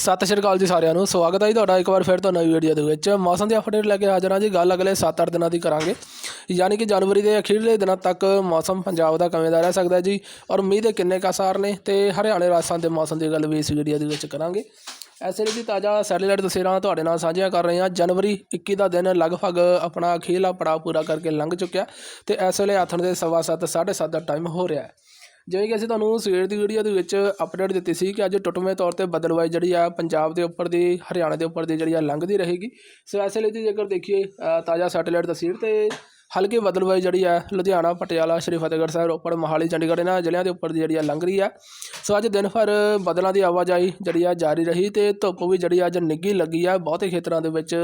ਸਤਿ ਸ਼੍ਰੀ ਅਕਾਲ ਜੀ ਸਾਰਿਆਂ ਨੂੰ। ਸਵਾਗਤ ਹੈ ਜੀ ਤੁਹਾਡਾ ਇੱਕ ਵਾਰ ਫਿਰ ਤੋਂ ਨਵੀਂ ਵੀਡੀਓ ਦੇ ਵਿੱਚ। ਮੌਸਮ ਦੀ ਅਪਡੇਟ ਲੈ ਕੇ ਹਾਜ਼ਰ ਹਾਂ ਜੀ। ਗੱਲ ਅਗਲੇ 7-8 ਦਿਨਾਂ ਦੀ ਕਰਾਂਗੇ। ਯਾਨੀ ਕਿ ਜਨਵਰੀ ਦੇ ਅਖੀਰਲੇ ਦਿਨਾਂ ਤੱਕ ਮੌਸਮ ਪੰਜਾਬ ਦਾ ਕਿਵੇਂ ਦਾ ਰਹਿ ਸਕਦਾ ਜੀ? ਔਰ ਮੀਂਹ ਦੇ ਕਿੰਨੇ ਕੁ ਆਸਾਰ ਨੇ ਤੇ ਹਰਿਆਣੇ ਰਾਜਸਥਾਨ ਦੇ ਮੌਸਮ ਦੀ ਗੱਲ ਵੀ ਇਸ ਵੀਡੀਓ ਦੇ ਵਿੱਚ ਕਰਾਂਗੇ। ਐਸੇ ਦੀ ਤਾਜ਼ਾ ਸੈਟੇਲਾਈਟ ਤਸਵੀਰਾਂ ਤੁਹਾਡੇ ਨਾਲ ਸਾਂਝੀਆਂ ਕਰ ਰਹੇ ਹਾਂ। ਜਨਵਰੀ 21 ਦਾ ਦਿਨ ਲਗਭਗ ਆਪਣਾ ਅਖੀਰਲਾ ਪੜਾਅ ਪੂਰਾ ਕਰਕੇ ਲੰਘ ਚੁੱਕਿਆ ਤੇ ਇਸ ਵੇਲੇ ਆਥਣ ਦੇ ਸਵਾ ਸੱਤ, ਸਾਢੇ ਸੱਤ ਦਾ ਟਾਈਮ ਹੋ ਰਿਹਾ ਹੈ। ਜਿਵੇਂ ਕਿ ਅਸੀਂ ਤੁਹਾਨੂੰ ਸਵੇਰ ਦੀ ਵੀਡੀਓ ਦੇ ਵਿੱਚ ਅਪਡੇਟ ਦਿੱਤੀ ਸੀ ਕਿ ਅੱਜ ਟੁੱਟਵੇਂ ਤੌਰ ਤੇ ਬਦਲਵਾਈ ਜਿਹੜੀ ਆ ਪੰਜਾਬ ਦੇ ਉੱਪਰ ਦੀ, ਹਰਿਆਣਾ ਦੇ ਉੱਪਰ ਦੀ ਜਿਹੜੀ ਆ ਲੰਘਦੀ ਰਹੇਗੀ। ਸੋ ਐਸੇ ਲਈ ਦੀ ਜੇਕਰ ਦੇਖੀਏ ਤਾਜ਼ਾ ਸੈਟੇਲਾਈਟ ਤਸਵੀਰ ਤੇ ਹਲਕੀ ਬਦਲਵਾਈ ਜਿਹੜੀ ਹੈ ਲੁਧਿਆਣਾ ਪਟਿਆਲਾ ਸ਼੍ਰੀ ਫਤਿਹਗੜ੍ਹ ਸਾਹਿਬ ਰੋਪੜ ਮੋਹਾਲੀ ਚੰਡੀਗੜ੍ਹ ਇਹਨਾਂ ਜ਼ਿਲ੍ਹਿਆਂ ਦੇ ਉੱਪਰ ਦੀ ਜਿਹੜੀ ਆ ਲੰਘ ਰਹੀ ਹੈ ਸੋ ਅੱਜ ਦਿਨ ਭਰ ਬਦਲਾਂ ਦੀ ਆਵਾਜਾਈ ਜਿਹੜੀ ਆ ਜਾਰੀ ਰਹੀ ਤੇ ਧੁੱਪ ਵੀ ਜਿਹੜੀ ਅੱਜ ਨਿੱਘੀ ਲੱਗੀ ਆ। ਬਹੁਤੇ ਖੇਤਰਾਂ ਦੇ ਵਿੱਚ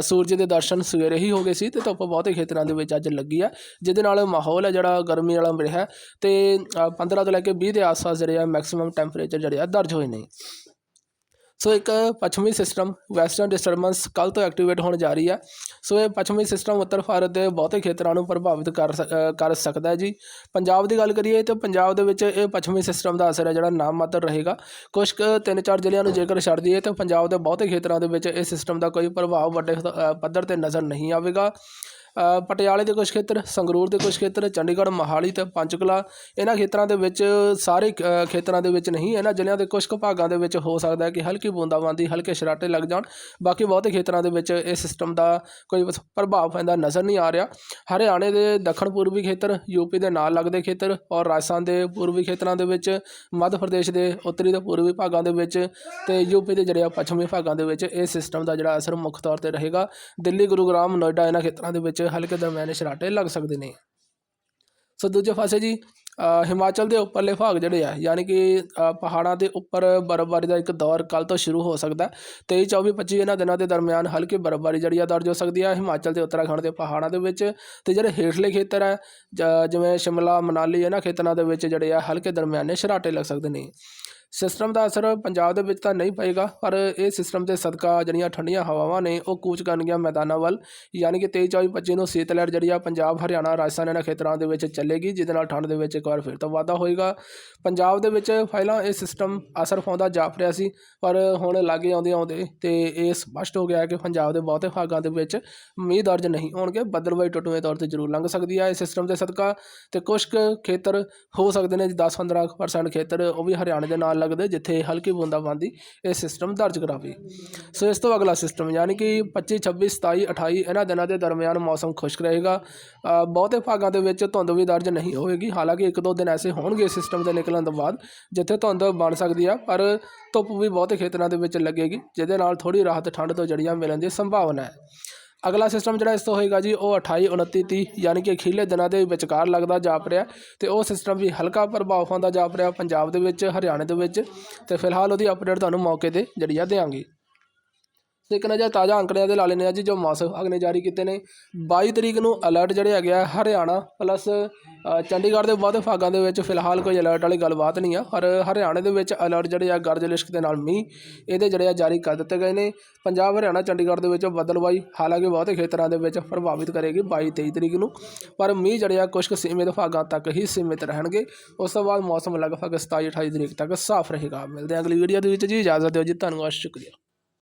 ਸੂਰਜ ਦੇ ਦਰਸ਼ਨ ਸਵੇਰੇ ਹੀ ਹੋ ਗਏ ਸੀ ਤੇ ਧੁੱਪ ਬਹੁਤੇ ਖੇਤਰਾਂ ਦੇ ਵਿੱਚ ਅੱਜ ਲੱਗੀ ਆ। ਜਿਹਦੇ ਨਾਲ ਮਾਹੌਲ ਹੈ ਜਿਹੜਾ ਗਰਮੀ ਵਾਲਾ ਰਿਹਾ ਤੇ ਅ, 15 ਤੋਂ ਲੈ ਕੇ 20 ਦੇ ਆਸ-ਪਾਸ ਜਿਹੜੇ ਆ ਮੈਕਸਿਮਮ ਟੈਂਪਰੇਚਰ ਜਿਹੜੇ ਆ ਦਰਜ ਹੋਏ ਨੇ। ਸੋ ਇੱਕ ਪੱਛਮੀ ਸਿਸਟਮ ਵੈਸਟਰਨ ਡਿਸਟਰਬੈਂਸ ਕੱਲ ਤੋਂ ਐਕਟੀਵੇਟ ਹੋਣ ਜਾ ਰਹੀ ਹੈ। ਸੋ ਇਹ ਪੱਛਮੀ ਸਿਸਟਮ ਉੱਤਰ ਭਾਰਤ ਦੇ ਬਹੁਤੇ ਖੇਤਰਾਂ ਨੂੰ ਪ੍ਰਭਾਵਿਤ ਕਰ ਸਕ- ਕਰ ਸਕਦਾ ਹੈ ਜੀ। ਪੰਜਾਬ ਦੀ ਗੱਲ ਕਰੀਏ ਤਾਂ ਪੰਜਾਬ ਦੇ ਵਿੱਚ ਇਹ ਪੱਛਮੀ ਸਿਸਟਮ ਦਾ ਅਸਰ ਹੈ, ਜਿਹੜਾ ਨਾਮ ਮਾਤਰ ਰਹੇਗਾ। ਕੁਝ ਕੁ ਤਿੰਨ ਚਾਰ ਜ਼ਿਲ੍ਹਿਆਂ ਨੂੰ ਜੇਕਰ ਛੱਡ ਦਈਏ ਤਾਂ ਪੰਜਾਬ ਦੇ ਬਹੁਤੇ ਖੇਤਰਾਂ ਦੇ ਵਿੱਚ ਇਹ ਸਿਸਟਮ ਦਾ ਕੋਈ ਪ੍ਰਭਾਵ ਵੱਡੇ ਪੱਧਰ ਤੇ ਨਜ਼ਰ ਨਹੀਂ ਆਵੇਗਾ। ਪਟਿਆਲੇ ਦੇ ਕੁਝ ਖੇਤਰ, ਸੰਗਰੂਰ ਦੇ ਕੁਝ ਖੇਤਰ, ਚੰਡੀਗੜ੍ਹ, ਮੋਹਾਲੀ ਤੇ ਪੰਚਕੁਲਾ, ਇਹਨਾਂ ਖੇਤਰਾਂ ਦੇ ਵਿੱਚ ਸਾਰੇ ਖੇਤਰਾਂ ਦੇ ਵਿੱਚ ਨਹੀਂ, ਇਹਨਾਂ ਜ਼ਿਲ੍ਹਿਆਂ ਦੇ ਕੁਝ ਕੁ ਭਾਗਾਂ ਦੇ ਵਿੱਚ ਹੋ ਸਕਦਾ ਹੈ ਕਿ ਹਲਕੀ ਬੂੰਦਾਬਾਂਦੀ, ਹਲਕੇ ਸ਼ਰਾਟੇ ਲੱਗ ਜਾਣ। ਬਾਕੀ ਬਹੁਤੇ ਖੇਤਰਾਂ ਦੇ ਵਿੱਚ ਇਸ ਸਿਸਟਮ ਦਾ ਕੋਈ ਪ੍ਰਭਾਵ ਪੈਂਦਾ ਨਜ਼ਰ ਨਹੀਂ ਆ ਰਿਹਾ। ਹਰਿਆਣੇ ਦੇ ਦੱਖਣ ਪੂਰਬੀ ਖੇਤਰ ਯੂਪੀ ਦੇ ਨਾਲ ਲੱਗਦੇ ਖੇਤਰ ਔਰ ਰਾਜਸਥਾਨ ਦੇ ਪੂਰਬੀ ਖੇਤਰਾਂ ਦੇ ਵਿੱਚ, ਮੱਧ ਪ੍ਰਦੇਸ਼ ਦੇ ਉੱਤਰੀ ਤੇ ਪੂਰਬੀ ਭਾਗਾਂ ਦੇ ਵਿੱਚ ਤੇ ਯੂਪੀ ਦੇ ਜਿਹੜੇ ਆ ਪੱਛਮੀ ਭਾਗਾਂ ਦੇ ਵਿੱਚ ਇਹ ਸਿਸਟਮ ਦਾ ਜਿਹੜਾ ਅਸਰ ਮੁੱਖ ਤੌਰ ਤੇ ਰਹੇਗਾ। ਦਿੱਲੀ, ਗੁਰੂਗ੍ਰਾਮ, ਨੋਇਡਾ ਇਹਨਾਂ ਖੇਤਰਾਂ ਦੇ ਵਿੱਚ ਹਲਕੇ ਦਰਮਿਆਨੇ ਸ਼ਰਾਟੇ ਲੱਗ ਸਕਦੇ ਨੇ ਸੋ ਦੂਜੇ ਪਾਸੇ ਜੀ ਹਿਮਾਚਲ ਦੇ ਉੱਪਰਲੇ ਭਾਗ ਜਿਹੜੇ ਆ, ਯਾਨੀ ਕਿ ਪਹਾੜਾਂ ਦੇ ਉੱਪਰ ਬਰਫ਼ਬਾਰੀ ਦਾ ਇੱਕ ਦੌਰ ਕੱਲ ਤੋਂ ਸ਼ੁਰੂ ਹੋ ਸਕਦਾ ਹੈ। 23 24 25 ਇਹਨਾਂ ਦਿਨਾਂ ਦੇ ਦਰਮਿਆਨ ਹਲਕੀ ਬਰਫ਼ਬਾਰੀ ਜਿਹੜੀ ਆ ਦਰਜ ਹੋ ਸਕਦੀ ਹੈ ਹਿਮਾਚਲ ਤੇ ਉੱਤਰਾਖੰਡ ਦੇ ਪਹਾੜਾਂ ਦੇ ਵਿੱਚ ਤੇ ਜਿਹੜੇ ਹੇਠਲੇ ਖੇਤਰ ਹੈ ਜ- ਜਿਵੇਂ ਸ਼ਿਮਲਾ, ਮਨਾਲੀ ਇਹਨਾਂ ਖੇਤਰਾਂ ਦੇ ਵਿੱਚ ਜਿਹੜੇ ਆ ਹਲਕੇ ਦਰਮਿਆਨੇ ਸ਼ਰਾਟੇ ਲੱਗ ਸਕਦੇ ਨੇ ਸਿਸਟਮ ਦਾ ਅਸਰ ਪੰਜਾਬ ਦੇ ਵਿੱਚ ਤਾਂ ਨਹੀਂ ਪਏਗਾ, ਪਰ ਇਹ ਸਿਸਟਮ ਦੇ ਸਦਕਾ ਜਿਹੜੀਆਂ ਠੰਡੀਆਂ ਹਵਾਵਾਂ ਨੇ, ਉਹ ਕੂਚ ਕਰਨਗੀਆਂ ਮੈਦਾਨਾਂ ਵੱਲ। ਯਾਨੀ ਕਿ 23 24 25 ਨੂੰ ਸੀਤ ਲਹਿਰ ਜਿਹੜੀ ਆ ਪੰਜਾਬ, ਹਰਿਆਣਾ, ਰਾਜਸਥਾਨ ਇਹਨਾਂ ਖੇਤਰਾਂ ਦੇ ਵਿੱਚ ਚੱਲੇਗੀ, ਜਿਹਦੇ ਨਾਲ ਠੰਡ ਦੇ ਵਿੱਚ ਇੱਕ ਵਾਰ ਫਿਰ ਤੋਂ ਵਾਧਾ ਹੋਏਗਾ। ਪੰਜਾਬ ਦੇ ਵਿੱਚ ਪਹਿਲਾਂ ਇਹ ਸਿਸਟਮ ਅਸਰ ਪਾਉਂਦਾ ਜਾਪ ਰਿਹਾ ਸੀ, ਪਰ ਹੁਣ ਲਾਗੇ ਆਉਂਦੇ ਆਉਂਦੇ ਤੇ ਇਹ ਸਪਸ਼ਟ ਹੋ ਗਿਆ ਕਿ ਪੰਜਾਬ ਦੇ ਬਹੁਤੇ ਭਾਗਾਂ ਦੇ ਵਿੱਚ ਮੀਂਹ ਦਰਜ ਨਹੀਂ ਹੋਣਗੇ ਬੱਦਲਵਾਈ ਟੁੱਟਵੇਂ ਤੌਰ ਤੇ ਜ਼ਰੂਰ ਲੰਘ ਸਕਦੀ ਹੈ ਇਸ ਸਿਸਟਮ ਦੇ ਸਦਕਾ। ਤੇ ਕੁਝ ਕੁ ਖੇਤਰ ਹੋ ਸਕਦੇ ਨੇ 10-15% ਖੇਤਰ, ਉਹ ਵੀ ਹਰਿਆਣੇ ਦੇ ਨਾਲ ਲੱਗਦੇ ਜਿੱਥੇ ਹਲਕੀ ਬੂੰਦਾਬਾਂਦੀ ਇਹ ਸਿਸਟਮ ਦਰਜ ਕਰਾਵੇ। ਸੋ ਇਸ ਤੋਂ ਅਗਲਾ ਸਿਸਟਮ ਯਾਨੀ ਕਿ 25 26 27 28 ਇਹਨਾਂ ਦਿਨਾਂ ਦੇ ਦਰਮਿਆਨ ਮੌਸਮ ਖੁਸ਼ਕ ਰਹੇਗਾ। ਬਹੁਤੇ ਭਾਗਾਂ ਦੇ ਵਿੱਚ ਧੁੰਦ ਵੀ ਦਰਜ ਨਹੀਂ ਹੋਵੇਗੀ। ਹਾਲਾਂਕਿ ਇੱਕ ਦੋ ਦਿਨ ਐਸੇ ਹੋਣਗੇ ਸਿਸਟਮ ਦੇ ਨਿਕਲਣ ਤੋਂ ਬਾਅਦ ਜਿੱਥੇ ਧੁੰਦ ਬਣ ਸਕਦੀ ਆ, ਪਰ ਧੁੱਪ ਵੀ ਬਹੁਤੇ ਖੇਤਰਾਂ ਦੇ ਵਿੱਚ ਲੱਗੇਗੀ, ਜਿਹਦੇ ਨਾਲ ਥੋੜੀ ਰਾਹਤ ਠੰਡ ਤੋਂ ਜੜੀਆਂ ਮਿਲਣ ਦੀ ਸੰਭਾਵਨਾ ਹੈ। ਅਗਲਾ ਸਿਸਟਮ ਜਿਹੜਾ ਇਸ ਤੋਂ ਹੋਏਗਾ ਜੀ, ਉਹ 28 29 30 ਯਾਨੀ ਕਿ ਅਖੀਲੇ ਦਿਨਾਂ ਦੇ ਵਿਚਕਾਰ ਲੱਗਦਾ ਜਾਪ ਰਿਹਾ ਤੇ ਉਹ ਸਿਸਟਮ ਵੀ ਹਲਕਾ ਪ੍ਰਭਾਵ ਪਾਉਂਦਾ ਜਾਪ ਰਿਹਾ ਪੰਜਾਬ ਦੇ ਵਿੱਚ, ਹਰਿਆਣੇ ਦੇ ਵਿੱਚ ਤੇ ਫਿਲਹਾਲ ਉਹਦੀ ਅਪਡੇਟ ਤੁਹਾਨੂੰ ਮੌਕੇ ਤੇ ਜਿਹੜੀ ਆ ਦੇਵਾਂਗੇ ਤੇ ਇੱਕ ਨਜ਼ਰ ਤਾਜ਼ਾ ਅੰਕੜਿਆਂ ਦੇ ਲਾ ਲੈਂਦੇ ਹਾਂ ਜੀ ਜੋ ਮੌਸਮ ਵਿਭਾਗ ਨੇ ਜਾਰੀ ਕੀਤੇ ਨੇ। 22 ਤਰੀਕ ਨੂੰ ਅਲਰਟ ਜਿਹੜੇ ਹੈਗੇ ਆ ਹਰਿਆਣਾ ਪਲੱਸ ਚੰਡੀਗੜ੍ਹ ਦੇ ਬਹੁਤੇ ਭਾਗਾਂ ਦੇ ਵਿੱਚ ਫਿਲਹਾਲ ਕੋਈ ਅਲਰਟ ਵਾਲੀ ਗੱਲਬਾਤ ਨਹੀਂ ਆ। ਪਰ ਹਰਿਆਣੇ ਦੇ ਵਿੱਚ ਅਲਰਟ ਜਿਹੜੇ ਆ ਗਰਜ ਲਿਸ਼ਕ ਦੇ ਨਾਲ ਮੀਂਹ, ਇਹਦੇ ਜਿਹੜੇ ਆ ਜਾਰੀ ਕਰ ਦਿੱਤੇ ਗਏ ਨੇ। ਪੰਜਾਬ, ਹਰਿਆਣਾ, ਚੰਡੀਗੜ੍ਹ ਦੇ ਵਿੱਚ ਬਦਲਵਾਈ, ਹਾਲਾਂਕਿ ਬਹੁਤੇ ਖੇਤਰਾਂ ਦੇ ਵਿੱਚ ਪ੍ਰਭਾਵਿਤ ਕਰੇਗੀ 22 23 ਤਰੀਕ ਨੂੰ। ਪਰ ਮੀਂਹ ਜਿਹੜੇ ਆ ਕੁਝ ਕੁ ਸੀਮਿਤ ਭਾਗਾਂ ਤੱਕ ਹੀ ਸੀਮਿਤ ਰਹਿਣਗੇ। ਉਸ ਤੋਂ ਬਾਅਦ ਮੌਸਮ ਲਗਭਗ 27 28 ਤਰੀਕ ਤੱਕ ਸਾਫ਼ ਰਹੇਗਾ। ਮਿਲਦੇ ਹਾਂ ਅਗਲੀ ਵੀਡੀਓ ਦੇ ਵਿੱਚ। ਜੀ, ਇਜਾਜ਼ਤ ਦਿਓ ਜੀ। ਧੰਨਵਾਦ, ਸ਼ੁਕਰੀਆ।